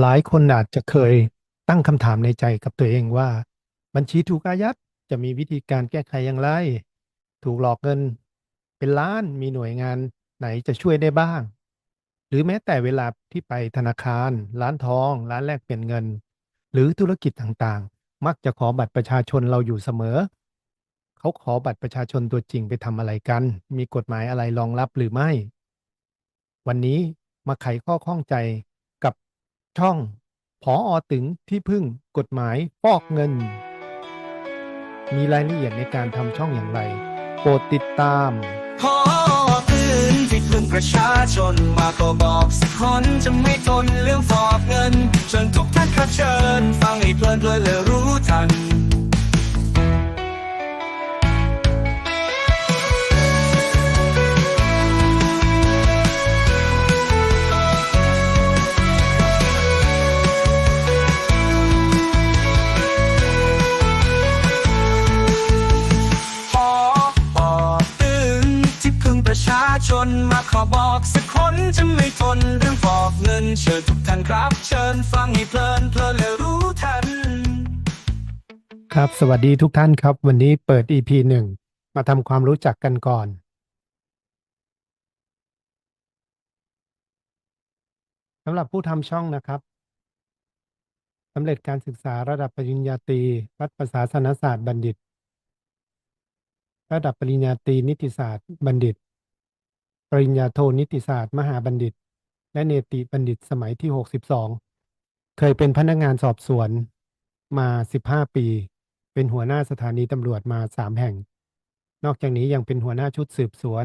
หลายคนอาจจะเคยตั้งคำถามในใจกับตัวเองว่า บัญชีถูกอายัดจะมีวิธีการแก้ไขอย่างไร ถูกหลอกเงิน เป็นล้านมีหน่วยงานไหนจะช่วยได้บ้าง หรือแม้แต่เวลาที่ไปธนาคาร ร้านทอง ร้านแลกเปลี่ยนเงิน หรือธุรกิจต่างๆ มักจะขอบัตรประชาชนเราอยู่เสมอ เขาขอบัตรประชาชนตัวจริงไปทำอะไรกัน มีกฎหมายอะไรรองรับหรือไม่ วันนี้มาไขข้อข้องใจ ช่อง ผออตึงที่พึ่งกฎหมายฟอกเงิน มีรายละเอียดในการทำช่องอย่างไร โปรดติดตาม พอพื้นที่พึ่งประชาชนมาก็บอกสักคนจะไม่ทนเรื่องฟอกเงินเชิญทุกท่านครับเชิญ ฟังให้เพลินเพลินและรู้ทันานครับ เชิญฟังให้เพลินเพลินและรู้ทัน ครับสวัสดีทุกท่านครับ วันนี้เปิด EP หนึ่งมาทำความรู้จักกันก่อน สำหรับผู้ทำช่องนะครับสำเร็จการศึกษาระดับปริญญาตรีรัฐประศาสนศาสตร์บัณฑิต ระดับปริญญาตรีนิติศาสตร์บัณฑิต ปริญญาโทนิติศาสตร์ มหาบัณฑิต และเนติบัณฑิตสมัยที่62เคยเป็นพนักงานสอบสวนมา15ปี เป็นหัวหน้าสถานีตำรวจมา3แห่ง นอกจากนี้ยังเป็นหัวหน้าชุดสืบสวน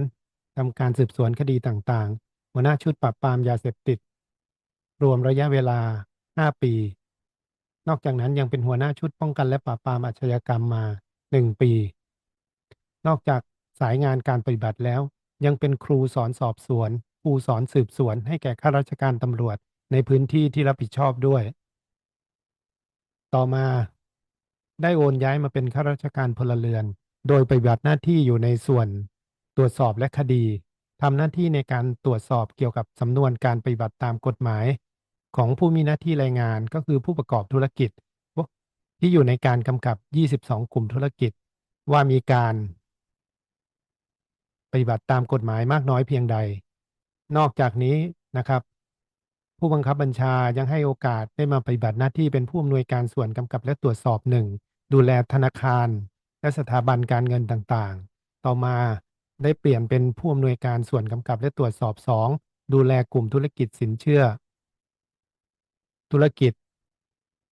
ทำการสืบสวนคดีต่างๆ หัวหน้าชุดปราบปรามยาเสพติด รวมระยะเวลา5ปี นอกจากนั้นยังเป็นหัวหน้าชุดป้องกันและปราบปรามอาชญากรรมมา1ปี นอกจากสายงานการปฏิบัติแล้วยังเป็นครูสอนสอบสวน ครูสอนสืบสวนให้แก่ข้าราชการตำรวจในพื้นที่ที่รับผิดชอบด้วย ต่อมาได้โอนย้ายมาเป็นข้าราชการพลเรือน โดยปฏิบัติหน้าที่อยู่ในส่วน ตรวจสอบและคดีทำหน้าที่ในการตรวจสอบเกี่ยวกับสำนวนการปฏิบัติตามกฎหมาย ของผู้มีหน้าที่รายงานก็คือผู้ประกอบธุรกิจ ที่อยู่ในการกำกับ 22 กลุ่มธุรกิจ ว่ามีการ ปฏิบัติตามกฎหมายมากน้อยเพียงใด นอกจากนี้นะครับ ผู้บังคับบัญชายังให้โอกาสได้มาปฏิบัติหน้าที่เป็นผู้อำนวยการส่วนกำกับและตรวจสอบหนึ่งดูแลธนาคาร และสถาบันการเงินต่างๆ ต่อมาได้เปลี่ยนเป็นผู้อำนวยการส่วนกำกับและตรวจสอบสองดูแลกลุ่มธุรกิจสินเชื่อ ธุรกิจ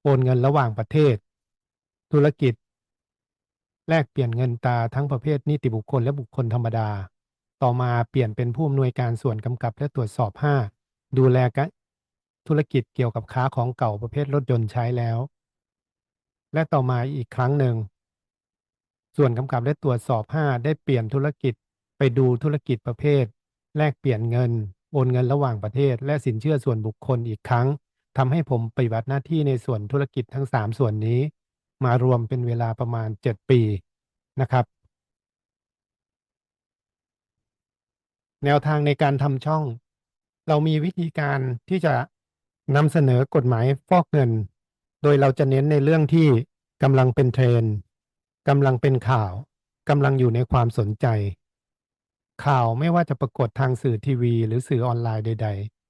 โอนเงินระหว่างประเทศ ธุรกิจ แลกเปลี่ยนเงินตราทั้งประเภทนิติบุคคลและบุคคลธรรมดา ต่อมาเปลี่ยนเป็นผู้อำนวยการส่วนกำกับและตรวจสอบ 5 ดูแลกะธุรกิจเกี่ยวกับค้าของเก่าประเภทรถยนต์ใช้แล้ว และต่อมาอีกครั้งหนึ่ง ส่วนกำกับและตรวจสอบ 5 ได้เปลี่ยนธุรกิจไปดูธุรกิจประเภท แลกเปลี่ยนเงิน โอนเงินระหว่างประเทศ และสินเชื่อส่วนบุคคลอีกครั้งทำให้ผมปฏิบัติหน้าที่ในส่วนธุรกิจทั้ง 3 ส่วนนี้ มารวมเป็นเวลาประมาณ 7 ปีนะครับ แนวทางในการทำช่อง เรามีวิธีการที่จะนำเสนอกฎหมายฟอกเงิน โดยเราจะเน้นในเรื่องที่กำลังเป็นเทรน์กำลังเป็นข่าวกำลังอยู่ในความสนใจ ข่าวไม่ว่าจะปรากฏทางสื่อทีวี หรือสื่อออนไลน์ใด ๆ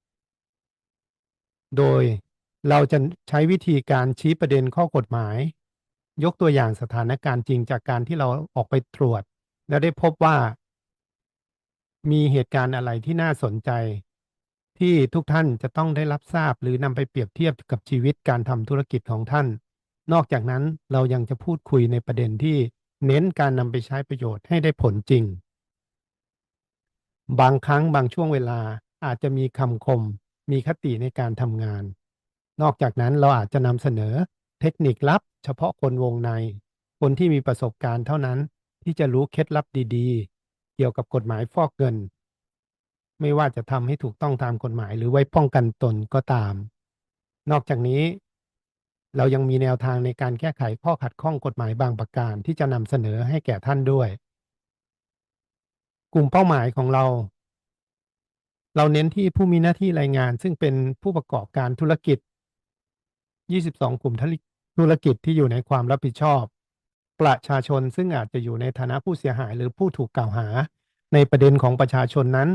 โดยเราจะใช้วิธีการชี้ประเด็นข้อกฎหมาย ยกตัวอย่างสถานการณ์จริงจากการที่เราออกไปตรวจ แล้วได้พบว่า มีเหตุการณ์อะไรที่น่าสนใจ ที่ทุกท่านจะต้องได้รับทราบหรือนำไปเปรียบเทียบกับชีวิตการทำธุรกิจของท่าน นอกจากนั้นเรายังจะพูดคุยในประเด็นที่เน้นการนำไปใช้ประโยชน์ให้ได้ผลจริง บางครั้งบางช่วงเวลาอาจจะมีคำคม มีคติในการทำงาน นอกจากนั้นเราอาจจะนำเสนอเทคนิคลับ เฉพาะคนวงใน คนที่มีประสบการณ์เท่านั้นที่จะรู้เคล็ดลับดีๆ กี่ยวกับกฎหมายฟอกเงิน ไม่ว่าจะทำให้ถูกต้องตามกฎหมาย หรือไว้ป้องกันตนก็ตาม นอกจากนี้ เรายังมีแนวทางในการแก้ไขข้อขัดข้องกฎหมายบางประการที่จะนำเสนอให้แก่ท่านด้วย กลุ่มเป้าหมายของเรา เราเน้นที่ผู้มีหน้าที่รายงาน ซึ่งเป็นผู้ประกอบการธุรกิจ 22 กลุ่มธุรกิจที่อยู่ในความรับผิดชอบ ประชาชนซึ่งอาจจะอยู่ในฐานะผู้เสียหาย หรือผู้ถูกกล่าวหา ในประเด็นของประชาชนนั้น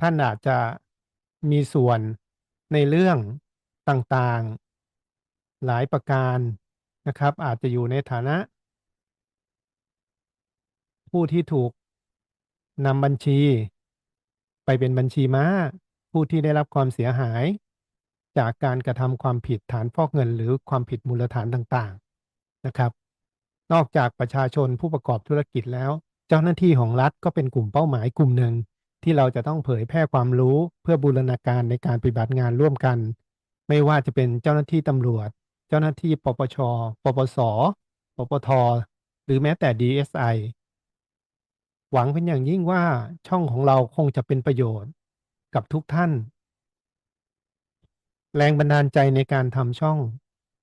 ท่านอาจจะมีส่วนในเรื่องต่างๆ หลายประการนะครับ อาจจะอยู่ในฐานะ ผู้ที่ถูกนำบัญชี ไปเป็นบัญชีม้า ผู้ที่ได้รับความเสียหาย จากการกระทำความผิดฐานฟอกเงินหรือความผิดมูลฐานต่างๆ นะครับ นอกจากประชาชนผู้ประกอบธุรกิจแล้ว เจ้าหน้าที่ของรัฐก็เป็นกลุ่มเป้าหมายกลุ่มหนึ่ง ที่เราจะต้องเผยแพร่ความรู้เพื่อบูรณาการในการปฏิบัติงานร่วมกัน ไม่ว่าจะเป็นเจ้าหน้าที่ตำรวจ เจ้าหน้าที่ปปช ปปส ปปท หรือแม้แต่ DSI หวังเป็นอย่างยิ่งว่าช่องของเราคงจะเป็นประโยชน์กับทุกท่าน แรงบันดาลใจในการทำช่อง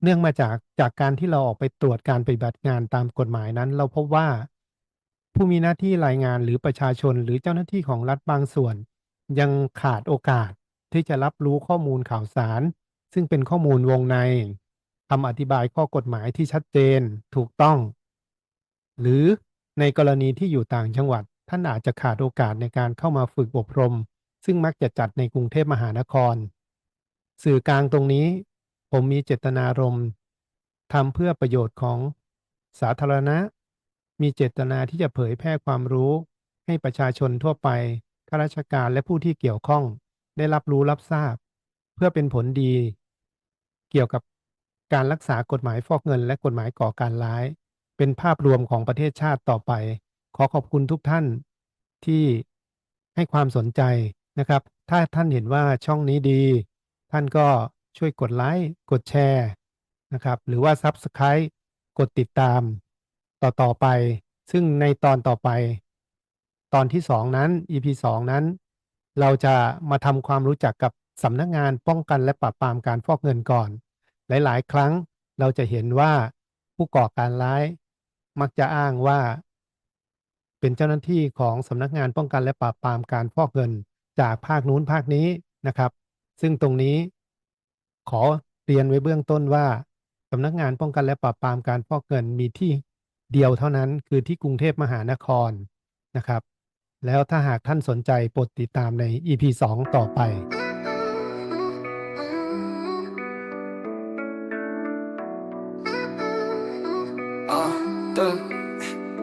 เนื่องมาจากจากการที่เราออกไปตรวจการปฏิบัติงานตามกฎหมายนั้น เราพบว่า ผู้มีหน้าที่รายงานหรือประชาชนหรือเจ้าหน้าที่ของรัฐบางส่วน ยังขาดโอกาสที่จะรับรู้ข้อมูลข่าวสาร ซึ่งเป็นข้อมูลวงในคำอธิบายข้อกฎหมายที่ชัดเจนถูกต้อง หรือในกรณีที่อยู่ต่างจังหวัด ท่านอาจจะขาดโอกาสในการเข้ามาฝึกอบรม ซึ่งมักจะจัดในกรุงเทพมหานคร สื่อกลางตรงนี้ ผมมีเจตนารมณ์ทำเพื่อประโยชน์ของสาธารณะ มีเจตนาที่จะเผยแพร่ความรู้ให้ประชาชนทั่วไป ข้าราชการและผู้ที่เกี่ยวข้อง ได้รับรู้รับทราบ เพื่อเป็นผลดี เกี่ยวกับการรักษากฎหมายฟอกเงิน และกฎหมายก่อการร้าย เป็นภาพรวมของประเทศชาติต่อไป ขอขอบคุณทุกท่านที่ให้ความสนใจนะครับ ถ้าท่านเห็นว่าช่องนี้ดี ท่านก็ ช่วยกดไลค์กดแชร์นะครับหรือว่า Subscribe กดติดตามต่อต่อไป ซึ่งในตอนต่อไป ตอนที่ 2 นั้น EP 2 นั้น เราจะมาทำความรู้จักกับสำนักงานป้องกันและปราบปรามการฟอกเงินก่อน หลายๆ ครั้งเราจะเห็นว่าผู้ก่อการร้าย มักจะอ้างว่า เป็นเจ้าหน้าที่ของสำนักงานป้องกันและปราบปรามการฟอกเงินจากภาคนู้นภาคนี้นะครับ ซึ่งตรงนี้ ขอเรียนไว้เบื้องต้นว่าสำนักงานป้องกันและปราบปรามการฟอกเงินมีที่เดียวเท่านั้นคือที่กรุงเทพมหานครนะครับ แล้วถ้าหากท่านสนใจโปรดติดตามใน EP 2 ต่อไป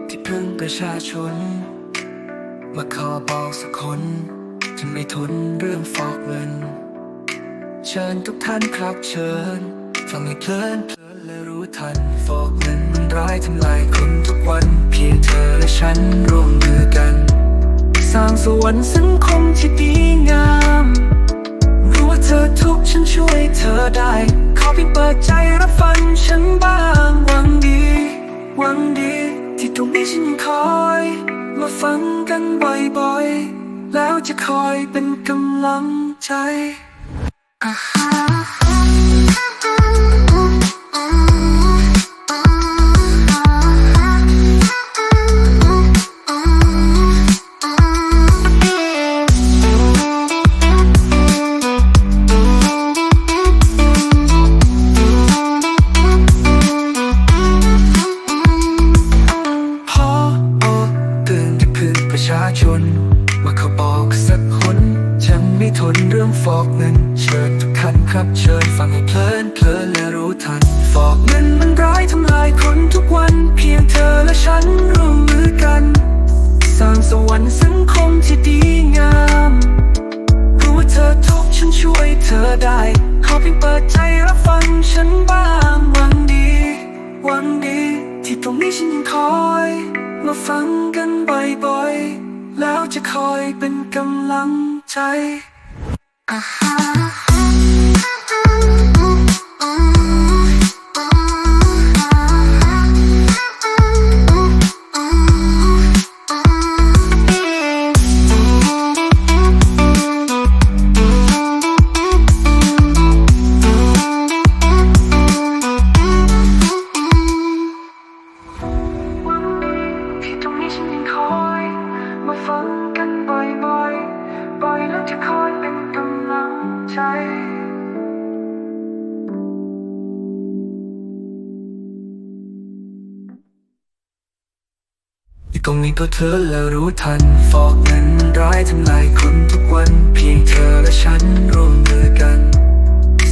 ที่พึ่งประชาชน มาขอบอกสักคน จะไม่ทนเรื่องฟอกเงิน เชิญทุกท่านครับเชิญฟังให้เพลินเพลินและรู้ทันฟอกเงินมันร้ายทำลายคนทุกวัน เพียงเธอและฉันร่วมมือกัน สร้างสวรรค์สังคมที่ดีงามรู้ว่าเธอทุกฉันช่วยเธอได้ ขอเพียงเปิดใจรับฟังฉันบ้างหวังดี หวังดี ที่ตรงนี้ฉันคอย มาฟังกันบ่อยๆแล้วจะคอยเป็นกำลังใจ ชาชนว่าเขาบอกสักคน ฉันไม่ทนเรื่องฟอกเงิน จะคอยเป็นกำลังใจที่ จะคอยเป็นกำลังใจตรงนี้ก็เธอแล้วรู้ทัน ฟอกเงินร้ายทำลายคนทุกวันเพียงเธอและฉันร่วมมือกัน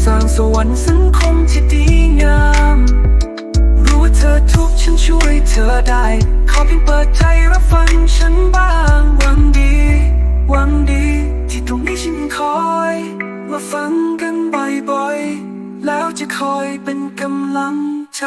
สร้างสวรรค์สังคมที่ดีงาม รู้เธอทุกฉันช่วยเธอได้ ขอเพียงเปิดใจรับฟังฉันบ้างหวังดีหวังดี ตรงนี้ฉันคอย มาฟังกันบ่อยๆ แล้วจะคอยเป็นกำลังใจ